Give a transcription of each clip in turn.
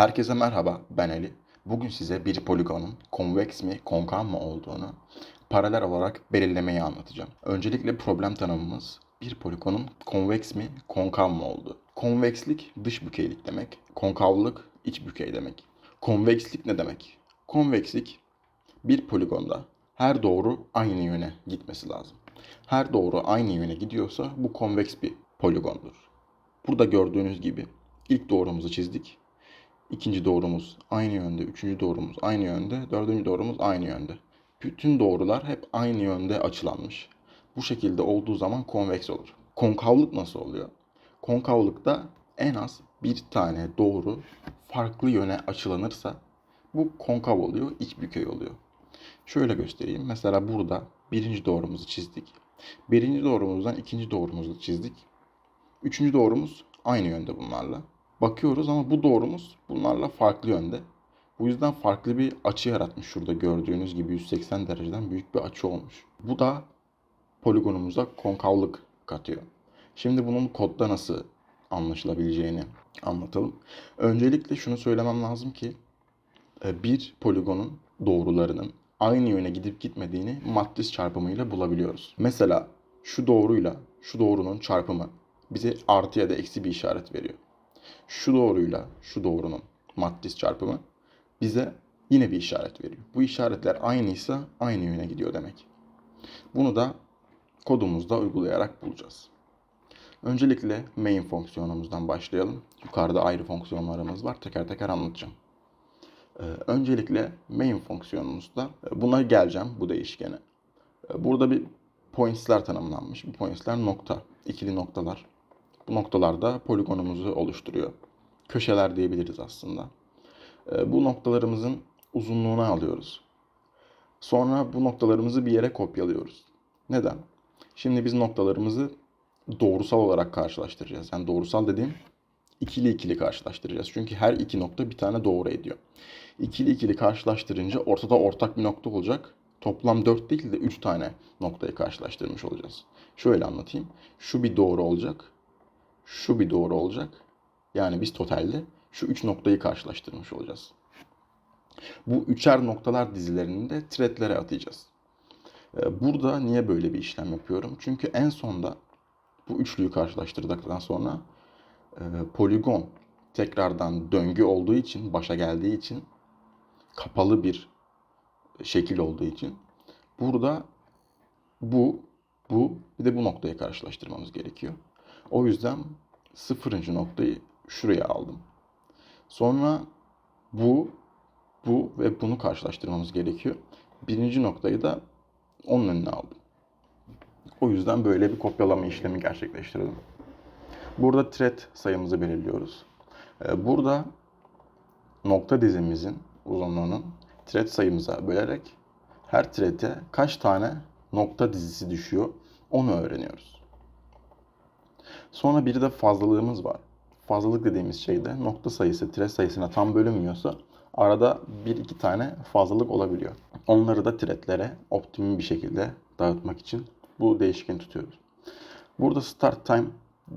Herkese merhaba, ben Ali. Bugün size bir poligonun konveks mi, konkav mı olduğunu paralel olarak belirlemeyi anlatacağım. Öncelikle problem tanımımız bir poligonun konveks mi, konkav mı olduğu. Konvekslik dış bükeylik demek, konkavlık iç bükey demek. Konvekslik ne demek? Konvekslik bir poligonda her doğru aynı yöne gitmesi lazım. Her doğru aynı yöne gidiyorsa bu konveks bir poligondur. Burada gördüğünüz gibi ilk doğrumuzu çizdik. İkinci doğrumuz aynı yönde, üçüncü doğrumuz aynı yönde, dördüncü doğrumuz aynı yönde. Bütün doğrular hep aynı yönde açılanmış. Bu şekilde olduğu zaman konveks olur. Konkavlık nasıl oluyor? Konkavlıkta en az bir tane doğru farklı yöne açılanırsa bu konkav oluyor, iç bükey oluyor. Şöyle göstereyim. Mesela burada birinci doğrumuzu çizdik. Birinci doğrumuzdan ikinci doğrumuzu çizdik. Üçüncü doğrumuz aynı yönde bunlarla. Bakıyoruz ama bu doğrumuz bunlarla farklı yönde. Bu yüzden farklı bir açı yaratmış şurada gördüğünüz gibi 180 dereceden büyük bir açı olmuş. Bu da poligonumuza konkavlık katıyor. Şimdi bunun kodda nasıl anlaşılabileceğini anlatalım. Öncelikle şunu söylemem lazım ki e, bir poligonun doğrularının aynı yöne gidip gitmediğini matris çarpımıyla bulabiliyoruz. Mesela şu doğruyla şu doğrunun çarpımı bize artı ya da eksi bir işaret veriyor. Şu doğruyla şu doğrunun matris çarpımı bize yine bir işaret veriyor. Bu işaretler aynıysa aynı yöne gidiyor demek. Bunu da kodumuzda uygulayarak bulacağız. Öncelikle main fonksiyonumuzdan başlayalım. Yukarıda ayrı fonksiyonlarımız var. Teker teker anlatacağım. Ee, öncelikle main fonksiyonumuzda e, buna geleceğim bu değişkene. Ee, burada bir points'ler tanımlanmış. Bu points'ler nokta, ikili noktalar. Bu noktalarda poligonumuzu oluşturuyor. Köşeler diyebiliriz aslında. Ee, bu noktalarımızın uzunluğunu alıyoruz. Sonra bu noktalarımızı bir yere kopyalıyoruz. Neden? Şimdi biz noktalarımızı doğrusal olarak karşılaştıracağız. Yani doğrusal dediğim ikili ikili karşılaştıracağız. Çünkü her iki nokta bir tane doğru ediyor. İkili ikili karşılaştırınca ortada ortak bir nokta olacak. Toplam 4 değil de 3 tane noktayı karşılaştırmış olacağız. Şöyle anlatayım. Şu bir doğru olacak. Şu bir doğru olacak. Yani biz totalde şu 3 noktayı karşılaştırmış olacağız. Bu üçer noktalar dizilerini de threadlere atacağız. Ee, Burada niye böyle bir işlem yapıyorum? Çünkü en sonda bu üçlüyü karşılaştırdıktan sonra e, poligon tekrardan döngü olduğu için, başa geldiği için kapalı bir şekil olduğu için burada bu, bu bir de bu noktayı karşılaştırmamız gerekiyor. O yüzden sıfırıncı noktayı şuraya aldım. Sonra bu, bu ve bunu karşılaştırmamız gerekiyor. Birinci noktayı da onun önüne aldım. O yüzden böyle bir kopyalama işlemi gerçekleştirdim. Burada thread sayımızı belirliyoruz. Ee, Burada nokta dizimizin uzunluğunun thread sayımıza bölerek her thread'e kaç tane nokta dizisi düşüyor onu öğreniyoruz. Sonra bir de fazlalığımız var. Fazlalık dediğimiz şey de nokta sayısı thread sayısına tam bölünmüyorsa arada bir iki tane fazlalık olabiliyor. Onları da threadlere optimum bir şekilde dağıtmak için bu değişkeni tutuyoruz. Burada start time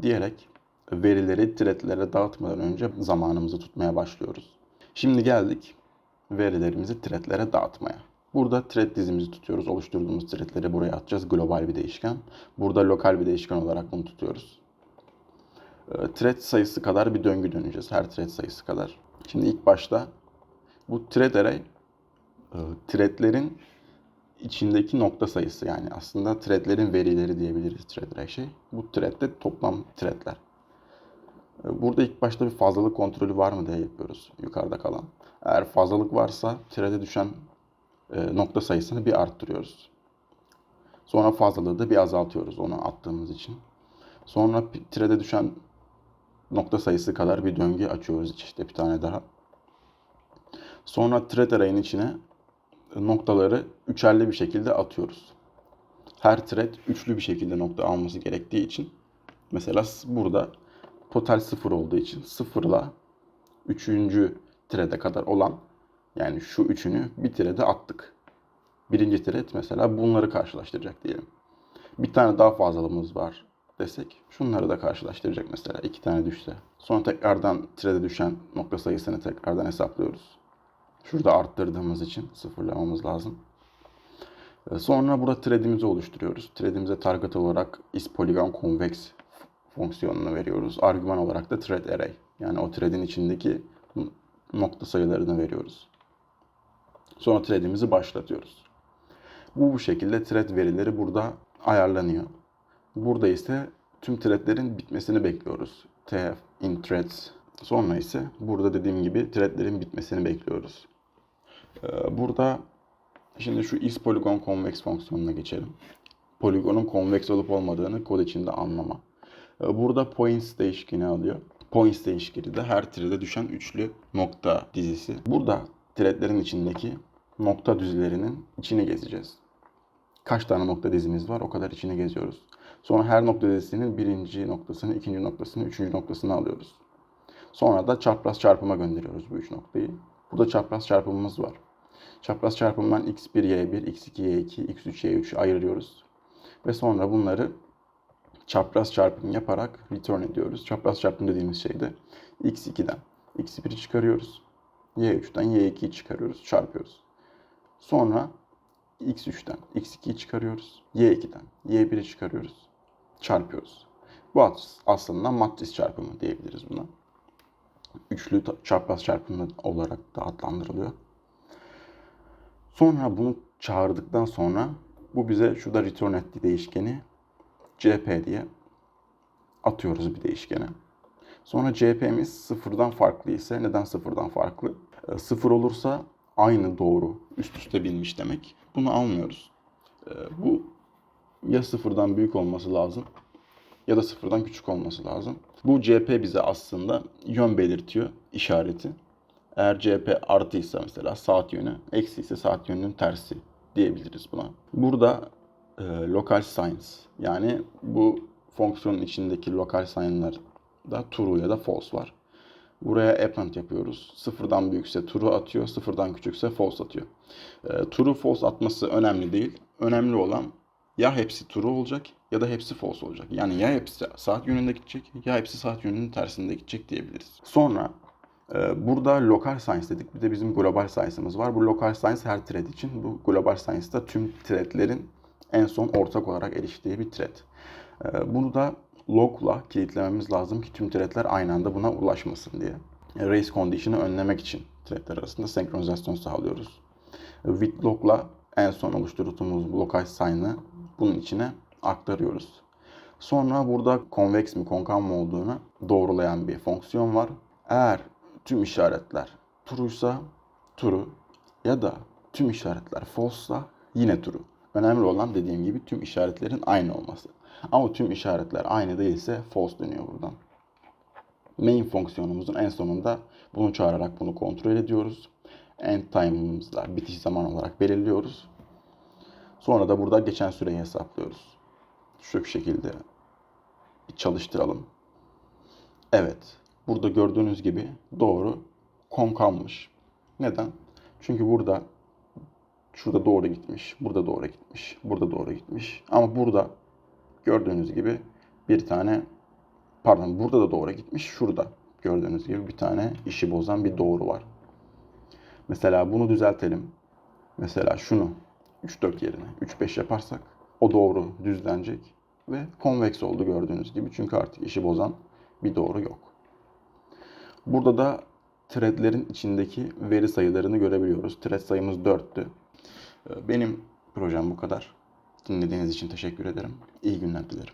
diyerek verileri threadlere dağıtmadan önce zamanımızı tutmaya başlıyoruz. Şimdi geldik verilerimizi threadlere dağıtmaya. Burada thread dizimizi tutuyoruz. Oluşturduğumuz threadleri buraya atacağız. Global bir değişken. Burada lokal bir değişken olarak bunu tutuyoruz. Ee, Thread sayısı kadar bir döngü döneceğiz. Her thread sayısı kadar. Şimdi ilk başta bu thread array e, threadlerin içindeki nokta sayısı yani aslında threadlerin verileri diyebiliriz thread array şey. Bu threadde toplam threadler. Ee, Burada ilk başta bir fazlalık kontrolü var mı diye yapıyoruz yukarıda kalan. Eğer fazlalık varsa thread'e düşen e, nokta sayısını bir arttırıyoruz. Sonra fazlalığı da bir azaltıyoruz onu attığımız için. Sonra thread'e düşen nokta sayısı kadar bir döngü açıyoruz işte bir tane daha. Sonra thread array'in içine noktaları üçerli bir şekilde atıyoruz. Her thread üçlü bir şekilde nokta alması gerektiği için mesela burada total sıfır olduğu için sıfırla üçüncü thread'e kadar olan yani şu üçünü bir thread'e attık. Birinci thread mesela bunları karşılaştıracak diyelim. Bir tane daha fazlalığımız var. Desek şunları da karşılaştıracak mesela iki tane düşse. Sonra tekrardan thread'e düşen nokta sayısını tekrardan hesaplıyoruz. Şurada arttırdığımız için sıfırlamamız lazım. Ee, Sonra burada thread'imizi oluşturuyoruz. Thread'imize target olarak isPolygon convex fonksiyonunu veriyoruz. Argüman olarak da thread array. Yani o thread'in içindeki nokta sayılarını veriyoruz. Sonra thread'imizi başlatıyoruz. Bu bu şekilde thread verileri burada ayarlanıyor. Burada ise tüm threadlerin bitmesini bekliyoruz. tf in threads. Sonra ise burada dediğim gibi threadlerin bitmesini bekliyoruz. Ee, Burada şimdi şu isPolygon convex fonksiyonuna geçelim. Poligonun convex olup olmadığını kod içinde anlama. Ee, Burada points değişkeni alıyor. Points değişkeni de her thread'e düşen üçlü nokta dizisi. Burada threadlerin içindeki nokta düzlerinin içini gezeceğiz. Kaç tane nokta dizimiz var o kadar içini geziyoruz. Sonra her nokta dizisinin birinci noktasını, ikinci noktasını, üçüncü noktasını alıyoruz. Sonra da çapraz çarpıma gönderiyoruz bu üç noktayı. Burada çapraz çarpımımız var. Çapraz çarpımdan x1, y1, x2, y2, x3, y3 ayırıyoruz. Ve sonra bunları çapraz çarpım yaparak return ediyoruz. Çapraz çarpım dediğimiz şey de x2'den x1'i çıkarıyoruz. y3'ten y2'yi çıkarıyoruz, çarpıyoruz. Sonra x3'ten x2'yi çıkarıyoruz. y2'den y1'i çıkarıyoruz, çarpıyoruz. Bu as- aslında matris çarpımı diyebiliriz buna. Üçlü çapraz çarpımı olarak da adlandırılıyor. Sonra bunu çağırdıktan sonra bu bize şurada return ettiği değişkeni CP diye atıyoruz bir değişkene. Sonra CP'miz sıfırdan farklı ise neden sıfırdan farklı? E, Sıfır olursa aynı doğru üst üste binmiş demek. Bunu almıyoruz. E, Bu ya sıfırdan büyük olması lazım ya da sıfırdan küçük olması lazım. Bu CP bize aslında yön belirtiyor işareti. Eğer CP artıysa mesela saat yönü, eksi ise saat yönünün tersi diyebiliriz buna. Burada e, local signs yani bu fonksiyonun içindeki local sign'larda true ya da false var. Buraya append yapıyoruz. Sıfırdan büyükse true atıyor, sıfırdan küçükse false atıyor. E, true false atması önemli değil. Önemli olan ya hepsi true olacak ya da hepsi false olacak. Yani ya hepsi saat yönünde gidecek ya hepsi saat yönünün tersinde gidecek diyebiliriz. Sonra e, burada local science dedik. Bir de bizim global science'ımız var. Bu local science her thread için. Bu global science da tüm threadlerin en son ortak olarak eriştiği bir thread. E, Bunu da log'la kilitlememiz lazım ki tüm threadler aynı anda buna ulaşmasın diye. E, Race condition'ı önlemek için threadler arasında senkronizasyon sağlıyoruz. E, With log'la en son oluşturduğumuz local sign'ı bunun içine aktarıyoruz. Sonra burada konveks mi konkav mı olduğunu doğrulayan bir fonksiyon var. Eğer tüm işaretler true'ysa true ya da tüm işaretler false'sa yine true. Önemli olan dediğim gibi tüm işaretlerin aynı olması. Ama tüm işaretler aynı değilse false dönüyor buradan. Main fonksiyonumuzun en sonunda bunu çağırarak bunu kontrol ediyoruz. End time'ımızla bitiş zaman olarak belirliyoruz. Sonra da burada geçen süreyi hesaplıyoruz. Şu şekilde çalıştıralım. Evet. Burada gördüğünüz gibi doğru konkavmış. Neden? Çünkü burada şurada doğru gitmiş, burada doğru gitmiş, burada doğru gitmiş. Ama burada gördüğünüz gibi bir tane pardon burada da doğru gitmiş, şurada gördüğünüz gibi bir tane işi bozan bir doğru var. Mesela bunu düzeltelim. Mesela şunu 3-4 yerine 3-5 yaparsak o doğru düzlenecek ve konveks oldu gördüğünüz gibi. Çünkü artık işi bozan bir doğru yok. Burada da threadlerin içindeki veri sayılarını görebiliyoruz. Thread sayımız 4'tü. Benim projem bu kadar. Dinlediğiniz için teşekkür ederim. İyi günler dilerim.